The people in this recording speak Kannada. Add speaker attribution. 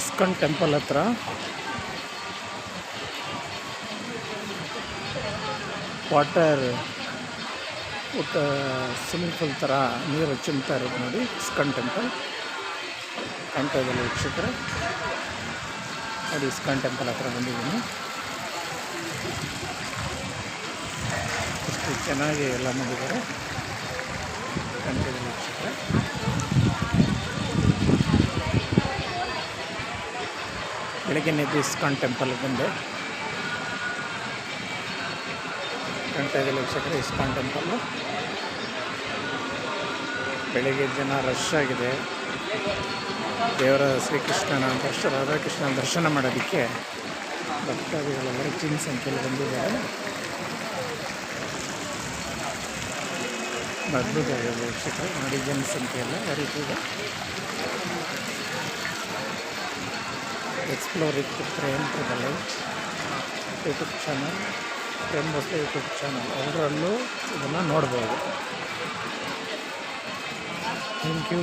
Speaker 1: ಇಸ್ಕಾನ್ ಟೆಂಪಲ್ ಹತ್ರ. ವಾಟರ್ ಊಟ, ಸ್ವಿಮ್ಮಿಂಗ್ ಪೂಲ್ ಥರ ನೀರು ಚಿಮ್ತಾ ಇರೋದು ನೋಡಿ, ಇಸ್ಕಾನ್ ಟೆಂಪಲ್. ಕಾಣ್ತಾ ವೀಕ್ಷಕರೇ. ನೋಡಿ, ಇಸ್ಕಾನ್ ಟೆಂಪಲ್ ಹತ್ರ ಬಂದಿದ್ದೀನಿ. ಎಷ್ಟು ಚೆನ್ನಾಗಿ ಎಲ್ಲ ಮಾಡಿದ್ದಾರೆ. ಕಾಣ್ತಾ ಇದೆ ವೀಕ್ಷಕರೇ. ಬೆಳಗ್ಗೆ ಇಸ್ಕಾನ್ ಟೆಂಪಲ್ ಬಂದೆ. ಕಾಣ್ತಾ ಇದೆ ಇಸ್ಕಾನ್ ಟೆಂಪಲ್ಲು. ಬೆಳಿಗ್ಗೆ ಜನ ರಶ್ ಆಗಿದೆ. ದೇವರ ಶ್ರೀಕೃಷ್ಣನ ದರ್ಶ, ರಾಧಾಕೃಷ್ಣನ ದರ್ಶನ ಮಾಡೋದಕ್ಕೆ ಭಕ್ತಾದಿಗಳೆಲ್ಲ ಹೆಚ್ಚಿನ ಸಂಖ್ಯೆಯಲ್ಲಿ ಬಂದಿದ್ದಾರೆ. ಅದ್ಭುತ ವೀಕ್ಷಕರು, ನೋಡಿ ಜನಸಂಖ್ಯೆ ಎಲ್ಲ ಯಾವ ರೀತಿ ಇದೆ explore with Prem Prabala YouTube channel Prem Basle YouTube channel. ಅವರಲ್ಲೂ ಇದನ್ನು ನೋಡ್ಬೋದು. Thank you.